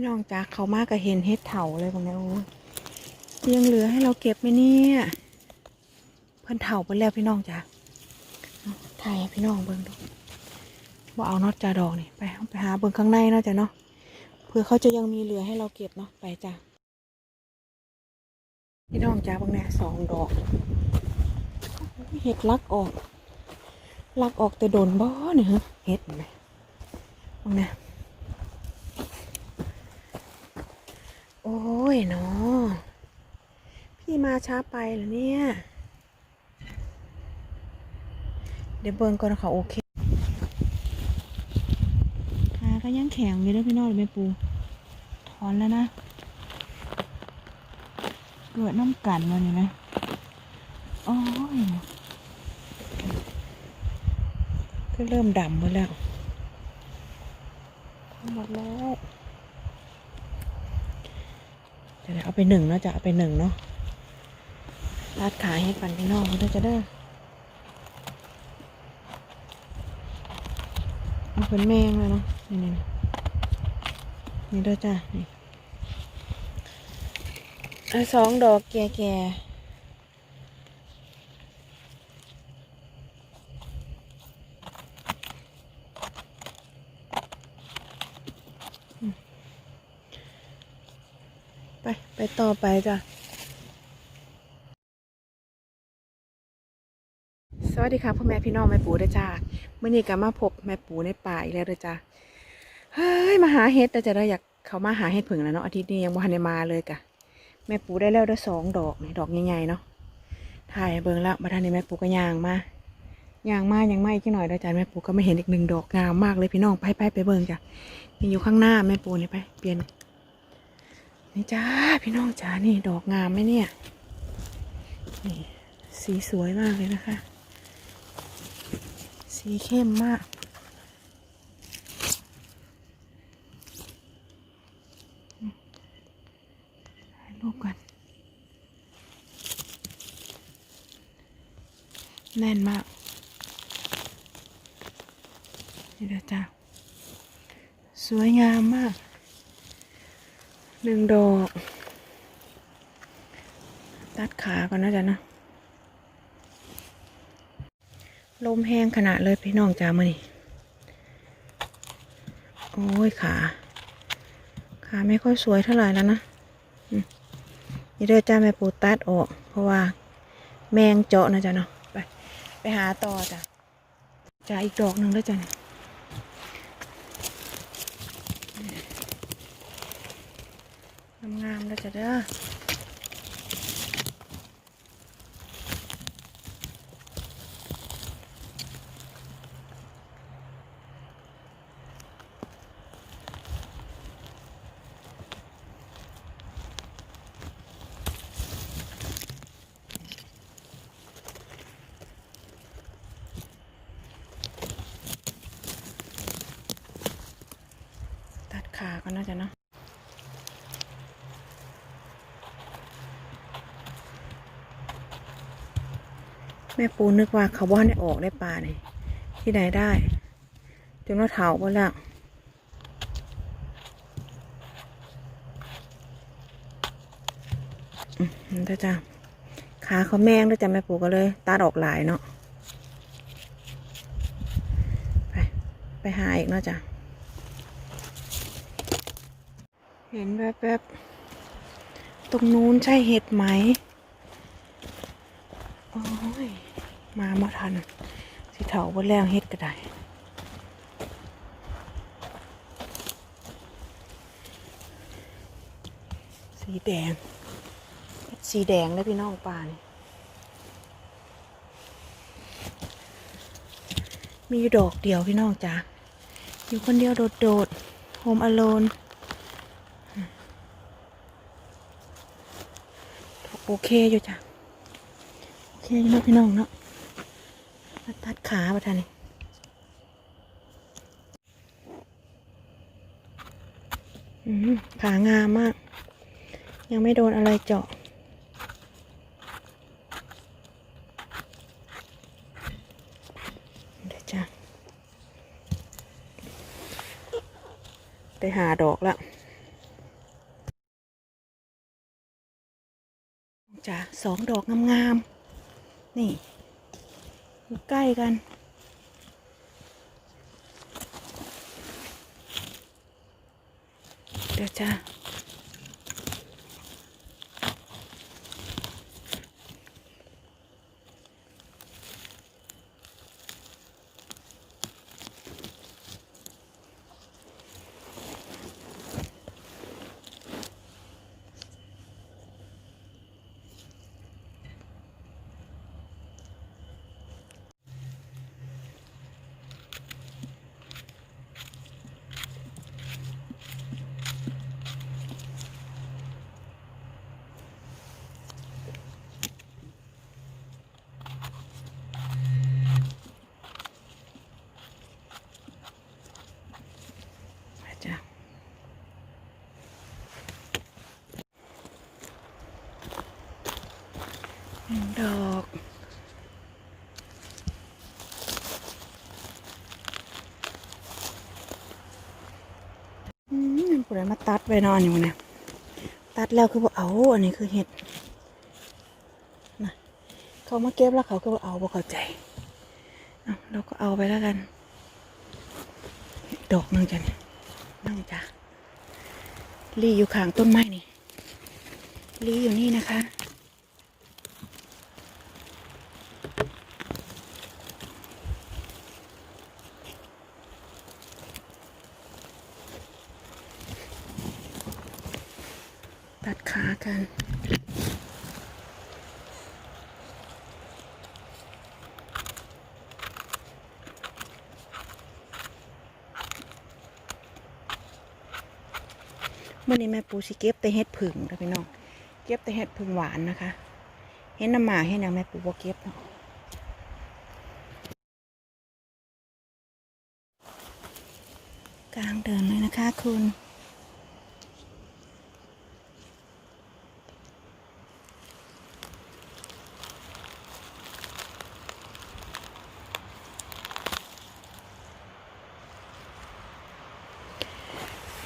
พี่น้องจ้าเขามากก็เห็นเห็ดเถาเลยบางทีโอ้ยยังเหลือให้เราเก็บไหมเนี่ยเพิ่นเถาไปแล้วพี่น้องจ้าถ่ายพี่น้องเบิ่งดูว่าเอาน็อตจาดอกนี่ไปไปหาเบิ่งข้างในเนาะจ้ะเนาะเผื่อเขาจะยังมีเหลือให้เราเก็บเนาะไปจ้าพี่น้องจ้าบางเนี่ยสองดอกเห็ดลักออก ลักออกแต่โดนบ่เนี่ยฮะเห็ดเห็นไหมบางเนี่ย อ้ยเนาะพี่มาช้าไปเหรอเนี่ย เดี๋ยวเบิร์นก่อนค่ะโอเคขาก็ยังแข็งอยู่ด้วยพี่น้องหรือไม่ปูถอนแล้วนะเกิดน้ำกันมาเนี่ยนะโอ้ยก็เริ่มดำหมดแล้วหมดแล้ว จะได้ เอาไปหนึ่งนะจะเอาไปหนึ่งเนาะรัดขายให้ปันพี่น้องเขาจะได้เอาเป็นแมงเลยเนาะนี่นี่นี่ด้อจ้ะนี่เอสองดอกแก่ๆ ไปต่อไปจ้ะ สวัสดีค่ะพ่อแม่พี่น้องแม่ปูเด้อจ้าเมื่อนี้ก็มาพบแม่ปูในป่าอีกแล้วเด้อจ้าเฮ้ยมาหาเห็ดแต่จะได้อยากเขามาหาเห็ดผึ่งแล้วเนาะอาทิตย์นี้ยังบ่ทันได้มาเลยกะแม่ปูได้แล้วได้สองดอกนี่ดอกใหญ่ๆเนาะถ่ายเบิ่งแล้วมาทันนี้แม่ปูก็ย่างมาย่างมายังไม่อีกหน่อยเด้อจ้าแม่ปูก็ไม่เห็นอีกหนึ่งดอกงามมากเลยพี่น้องไปไปไปเบิ่งจ้ะนี่อยู่ข้างหน้าแม่ปูนี่ไปเปลี่ยน นี่จ้าพี่น้องจ้านี่ดอกงามไหมเนี่ย นี่สีสวยมากเลยนะคะ สีเข้มมาก ถ่ายรูปกัน แน่นมาก นี่เด้อจ้าสวยงามมาก หนึ่งดอก ตัดขาก่อนนะจ๊ะนะลมแห้งขนาดเลยพี่น้องจ้ามือนี่โอ้ยขา ขาไม่ค่อยสวยเท่าไหร่แล้วนะอืมนี่เด้อจ้าแม่ปูตัดออก เพราะว่าแมงเจาะนะจ๊ะเนาะไป ไปหาต่อจ้ะจ้าอีกดอกหนึ่งแล้วจ้ะเนี่ย งามๆแล้วจ้ะเด้อตัดขาก่อนนะจ๊ะเนาะ ม่ปูนึกว่าเขาว่าได้ออกได้ปลาเนี่ยที่ไหนได้จนว่าเถาไปแล้วอืมนั่นจ้ะจ้ะขาเขาแมงด้วยจ้ะแม่ปูก็เลยตัดออกหลายเนาะไปไปหาอีกเนาะจ้ะเห็นแวบๆตรงนู้นใช่เห็ดไหม โอ้ย มามา ทันสิเถาบนแล้วเห็ดก็ได้สีแดงสีแดงเลยพี่น้องป่านี่มีอยู่ดอกเดียวพี่น้องจ้ะอยู่คนเดียวโดดๆโฮมอโลนโอเคอยู่จ้ะโอเคอยู่นะพี่น้องเนาะ ตัดขาประธานขางามมาก ยังไม่โดนอะไรเจาะเดี๋ยวจ้าไปหาดอกละจ้าสองดอกงามๆนี่ ใกล้กัน เดี๋ยวจ้า ดอกอืมผู้ใดมาตัดไว้นอนอยู่เนี่ยตัดแล้วคือบอกเอา อันนี้คือเห็ดนะเขามาเก็บแล้วเขาก็บอกเอาบอกเข้าใจเราก็เอาไปแล้วกัน ดอกนึงจ้ะเนี่ยนั่งจ้ะลีอยู่ข้างต้นไม้นี่ลีอยู่นี่นะคะ ตัดขา กัน เมื่อนี้แม่ปูสิเก็บแต่เห็ดผึ่งนะพี่น้อง เก็บแต่เห็ดผึ่งหวานนะคะ เห็ดน้ำหมาเห็นางแม่ปูบ่เก็บเนาะกลางเดินเลยนะคะคุณ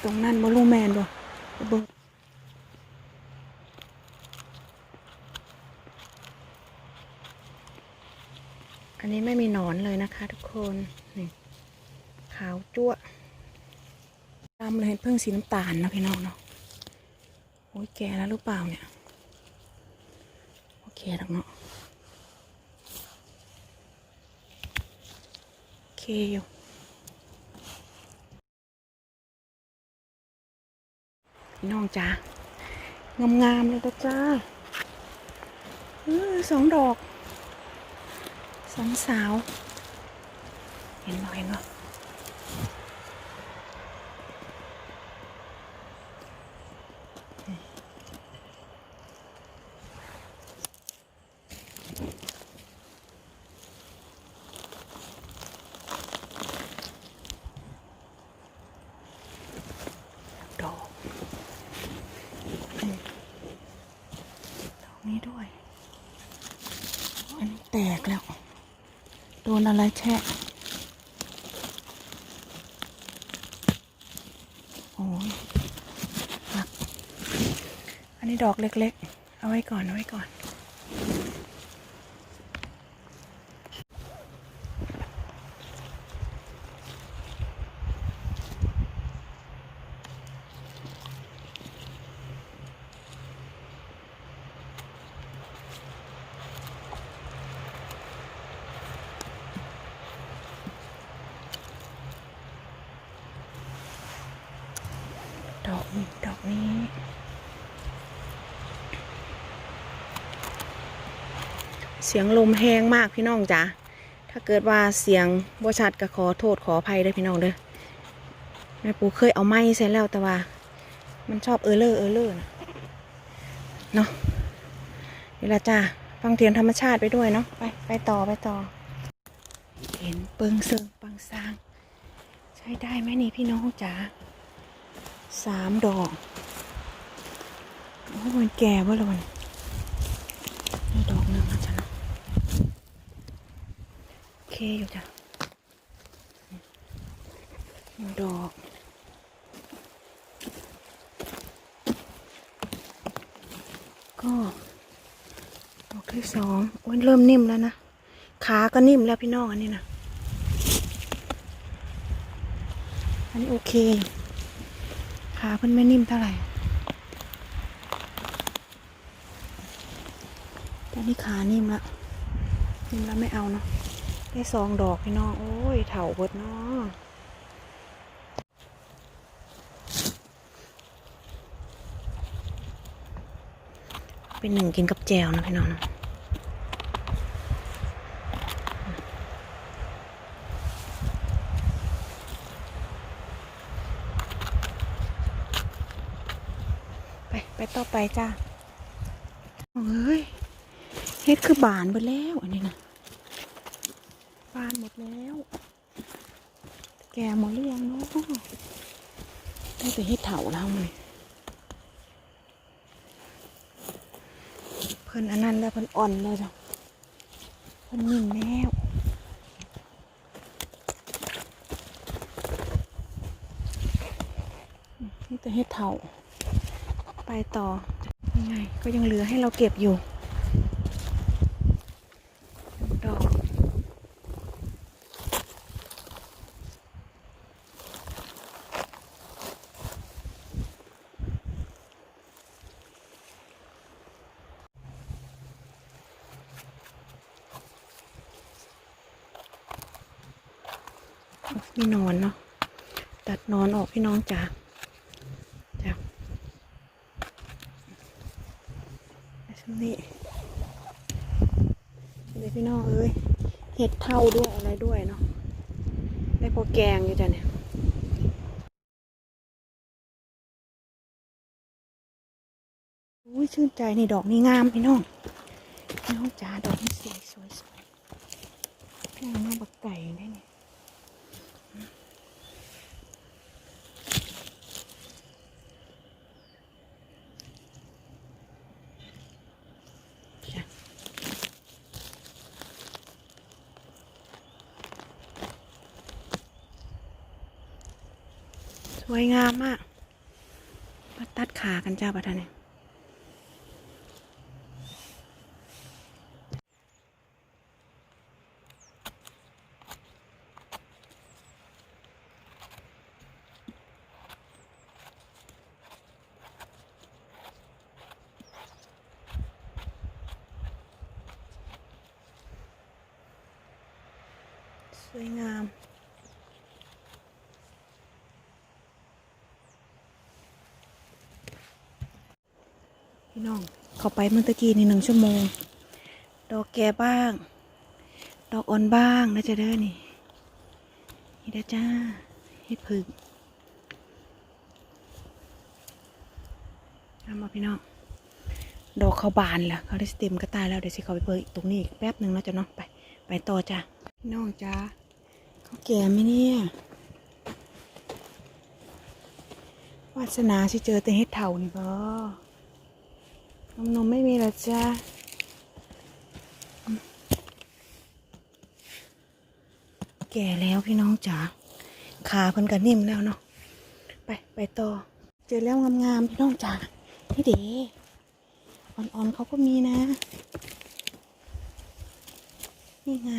ตรงนั้นบลูแมนบ่เบิ่งอันนี้ไม่มีหนอนเลยนะคะทุกคน นี่ ขาวจั่วดำเลยเห็นเพิ่งสีน้ำตาลนะพี่น้องเนาะโอ้ยแก่แล้วหรือเปล่าเนี่ย โอเคแล้วเนาะโอเคอยู่ พี่น้องจ้างามๆเลยนะจ้าเออสองดอกสองสาว เห็นบ่เห็นบ่ดอก ดอกนี้ด้วย อันนี้แตกแล้ว โด นอะไรแช่โอ้ยหักอันนี้ดอกเล็กๆ เอาไว้ก่อน เอาไว้ก่อน ดอกนี้ดอกนี้ เสียงลมแห้งมากพี่น้องจ๋าถ้าเกิดว่าเสียงบชัดก็ขอโทษขออภัยด้อพี่น้องเด้อแม่ปูเคยเอาไม้ใส่แล้วแต่ว่า มันชอบเออเลอร์เออเลอร์เนาะนี่ละจ้าฟังเสียงธรรมชาติไปด้วยเนาะไปไปต่อไปต่อ เห็นเปิงเซิงปังซาง ใช้ได้ไหมนี่พี่น้องจ๋าสามดอกโอ้ยมันแก่บ่ละมันนี่ดอกหนึ่งนะจ๊ะเนาะโอ เคอยู่จ้ะหนึ่งดอกก็สองโอ้ยเริ่มนิ่มแล้วนะ ขาก็นิ่มแล้วพี่น้องอันนี้นะอันนี้โอเค ขาเพิ่นไม่นิ่มเท่าไหร่แต่นี่ขานิ่มละนิ่มแล้วไม่เอาเนาะ ได้สองดอกพี่น้อง โอ้ยเถาเบิดเนาะเป็นหนึ่งกินกับแจวนะพี่น้องไปไปต่อไปจ้าเฮ้ยเฮ็ดคือบานหมดแล้วอันนี้นะบานหมดแล้ว แกหมดหรือยังเนาะ ได้แต่เฮ็ดเถาแล้วมันเพิ่นอันนั้นแล้วเพิ่นอ่อนเลยจ้ะเพิ่นนิ่งแล้วนี่แต่เฮ็ดเถาไปต่อยังไงก็ยังเหลือให้เราเก็บอยู่ ดอก มีหนอนเนาะ ตัดหนอนออกพี่น้องจ๋าจ้ะ ช่วงนี้เดี๋ยวพี่น้องเอ้ย เห็ดเท่าด้วยอะไรด้วยเนาะได้พอแกงอยู่จ้ะเนี่ยอุ้ยชื่นใจนี่ดอกนี่งามพี่น้องพี่น้องจ๋าดอกนี่สวยสวยสวยงามมากบักไก่ได้เนี่ย สวยงามมากมาตัดขากันจ้าประธานเนี่ยสวยงาม พี่น้องเขาไปเมื่อตะกี้นี่หนึ่งชั่วโมง ดอกแก่บ้าง ดอกอ่อนบ้างนะจ๊ะเด้อนี่นี่เด้อจ้าเฮ็ดผึ่งทำมาพี่น้องดอกเขาบานแล้วเขาได้สเต็มก็ตายแล้วเดี๋ยวสิเขาไปเปิดอีกตรงนี้อีกแป๊บหนึ่งเนาะจ้ะเนาะไปไปต่อจ้ะพี่น้องจ้าเขาแก่ไหมเนี่ยวาสนาสิเจอแต่เฮ็ดเถ่านี่บ่ นมนมไม่มีหรอจ้าแก่แล้วพี่น้องจ๋าขาเพิ่นก็นิ่มแล้วเนาะไปไปต่อเจอแล้วงามๆพี่น้องจ๋านี่เด้อ่อนๆเขาก็มีนะ นี่ไง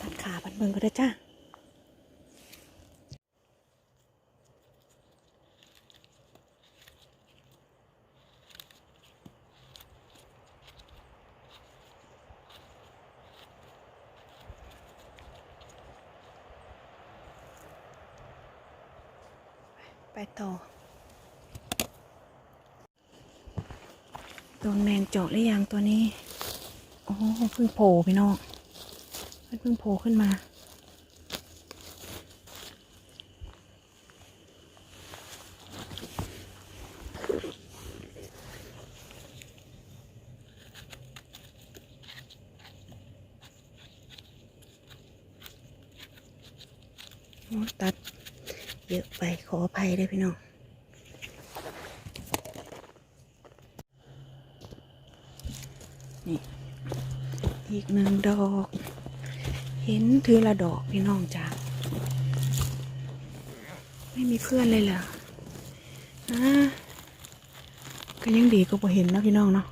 ตัดขาบัน เบิงก็ได้จ้าไปต่อโดนแมงเจาะหรือยังตัวนี้ โอ้เพิ่งโผล่พี่น้องเพิ่งโผล่ขึ้นมา โอ้ตัด เยอะไป ขออภัยด้พี่น้องนี่อีกหนึ่งดอก เห็นทือละดอกพี่น้องจ้าไม่มีเพื่อนเลยเหรออ่าก็ยังดีก็พอเห็นนะพี่น้องเนาะ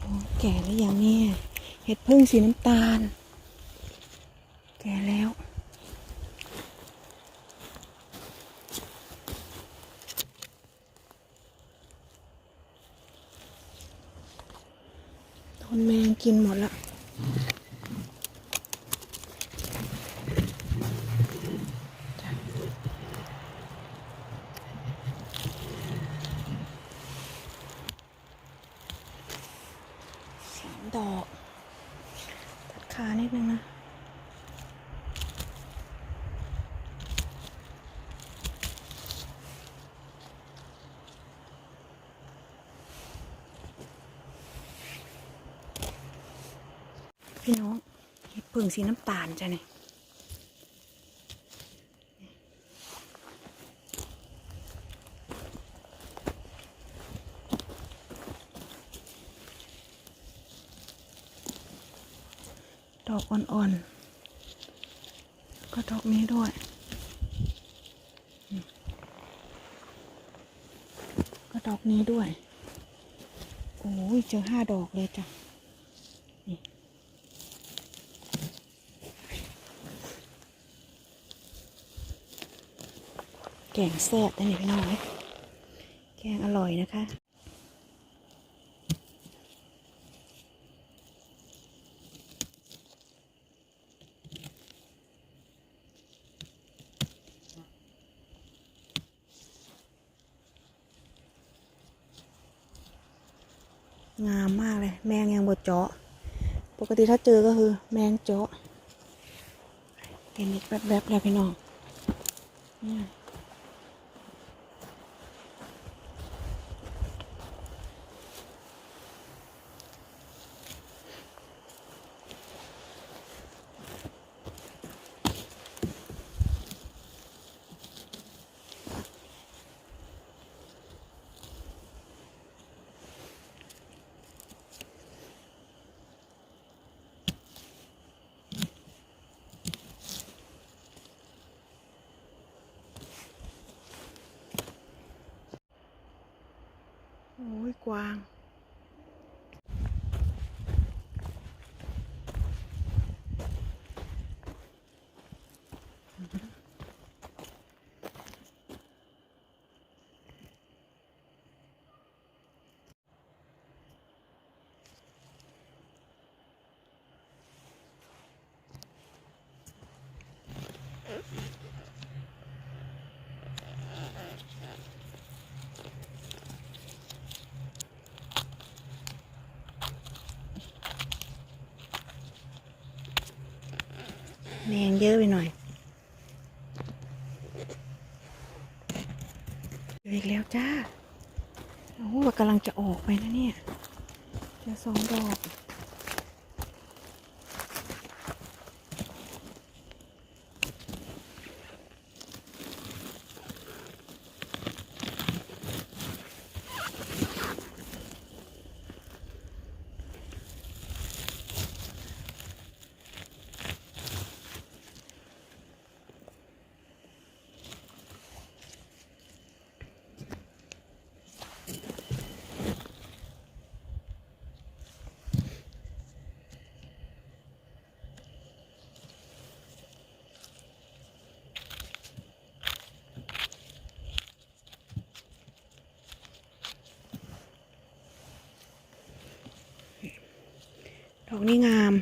โอ้แก่แล้วยังเนี่ย เห็ด พึ่งสีน้ำตาล แก่แล้ว โดนแมงกินหมดละจ้ะสามดอก ตัดขานิดนึงนะ พี่น้อง เห็ดผึ่งสีน้ำตาลจ้ะเนี่ยดอกอ่อนๆ ก็ดอกนี้ด้วย ก็ดอกนี้ด้วย โอ้ยเจอห้าดอกเลยจ้ะ แกงแซ่บนะนี่พี่น้องแกงอร่อยนะคะ งามมากเลย แมงยังบดเจาะ ปกติถ้าเจอก็คือ แมงเจาะเห็นอีกแวบๆแล้วพี่น้องเนี่ แมงเยอะไปหน่อยเจออีกแล้วจ้า โอ้กำลังจะออกไปนะเนี่ย จะสองดอก อกนี้งาม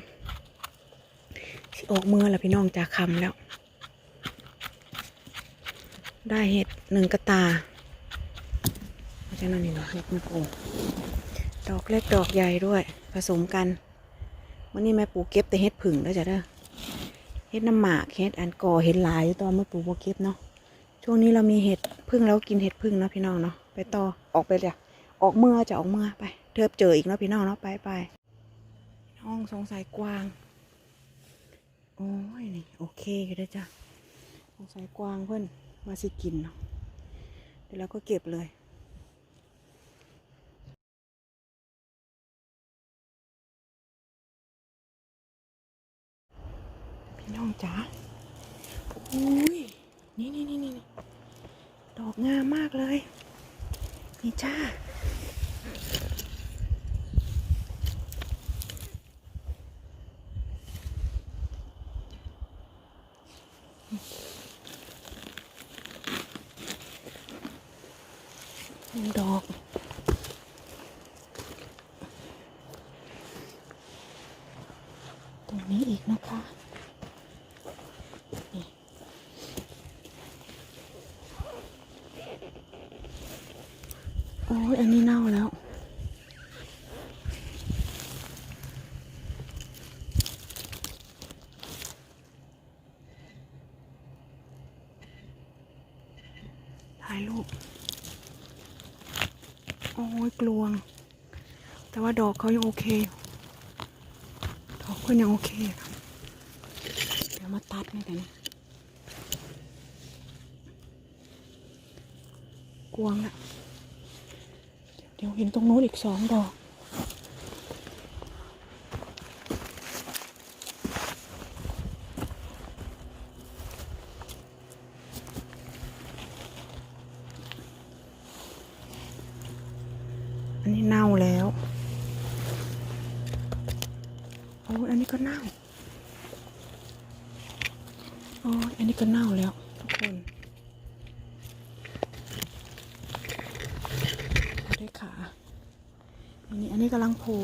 สิออกมือแล้วพี่น้องจากคำแล้ว ได้เห็ดหนึ่งกระตาเพราะฉะนั้นนี่เนาะเห็ดมันโอกดอกเล็กดอกใหญ่ด้วย ผสมกันวันนี้แม่ปูเก็บแต่เห็ดผึ่งแล้วจ้ะเด้อเห็ดน้ำหมากเห็ดอันกอเห็ดหลายอยู่ตอนแม่ปูบ่เก็บเนาะช่วงนี้เรามีเห็ดผพึ่งแล้วกินเห็ดพึ่งเนาะพี่น้องเนาะไปต่อออกไปเลยออกเมื่อจะออกเมื่อไปเทิบเจออีกเนาะพี่น้องเนาะไปไป น้องสงสัยกวาง โอ้ยนี่โอเคอยู่แล้จ้ะสงสัยกวางเพื่อนมาสิกินเนาะเดี๋ยวเราก็เก็บเลยพี่น้องจ๋าอุ้ยนี่นี่นี่นี่ดอกงามมากเลย นี่จ้า หนึ่งดอก ตรงนี้อีกนะคะ นี่โอ้ยอันนี้เน่าแล้ว ถ่ายรูป โอ้ยกลวง แต่ว่าดอกเขายังโอเค ดอกก็ยังโอเคครับเดี๋ยวมาตัดนี่กันนะกวงละเดี๋ยวเห็นตรงโน้นอีกสองดอก อันนี้เน่าแล้ว โอ้ยอันนี้ก็เน่า โอ้ยอันนี้ก็เน่าแล้ว ทุก คนเอาได้ขาอันนี้อันนี้กำลังโผล่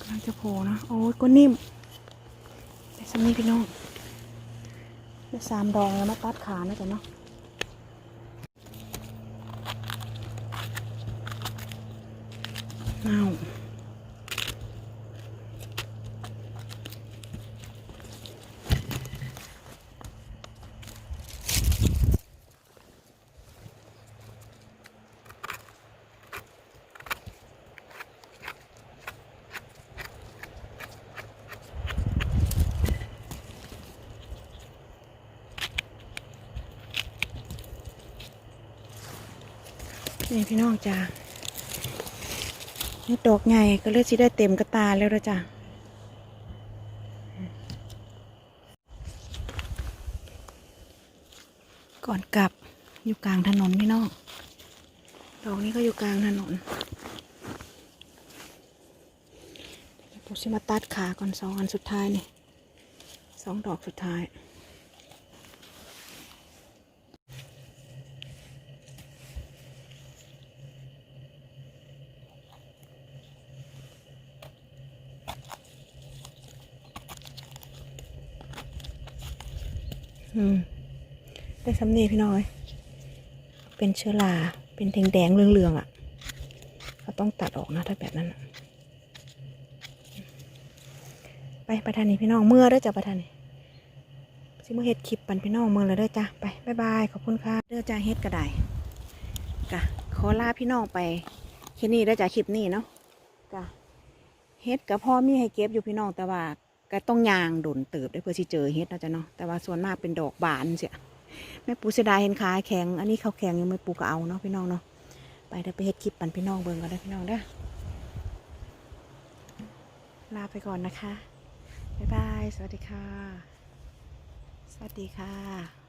กำลังจะโผล่นะ โอ้ยก็นิ่มแต่สำนี้พี่น้องได้สามดองแล้วมาตัดขานะจ๊ะเนาะเน่า นี่พี่น้องจ้านี่ดอกใหญ่ก็เลยสิได้เต็มกระตาแล้วละจ้ะก่อนกลับอยู่กลางถนนพี่น้องดอกนี้ก็อยู่กลางถนนเดี๋ยวผมจะมาตัดขาก่อนสองอันสุดท้ายนี่สองดอกสุดท้าย อืม ได้สำนีพี่น้อย เป็นเชื้อรา เป็นแดงแดงเหลืองๆอะเราต้องตัดออกนะถ้าแบบนั้นไปประธานนี่พี่น้องเมื่อได้จ้ะประธานนี่สิเมื่อเฮ็ดคลิปปันพี่น้องเมื่อเลยเด้อจ้ะไปบ๊ายบายขอบคุณค่ะเด้อจ้าเฮ็ดกระไดกะขอลาพี่น้องไปแค่นี้เด้อจ้ะคลิปนี้เนาะกะเฮ็ดกับพ่อมีให้เก็บอยู่พี่น้องแต่ว่าก็ต้องยางโดนเติบได้เพื่อที่เจอเฮ็ดนะจ๊ะเนาะแต่ว่าส่วนมากเป็นดอกบานเสีย แม่ปูเสียดายเห็นขาแข็ง อันนี้เขาแข็งยังไม่ปูก็เอาเนาะพี่น้องเนาะ ไปเดี๋ยวไปเฮ็ดคลิปปันพี่น้องเบิ่งกันได้พี่น้องเด้อ ลาไปก่อนนะคะ บ๊ายบาย สวัสดีค่ะ สวัสดีค่ะ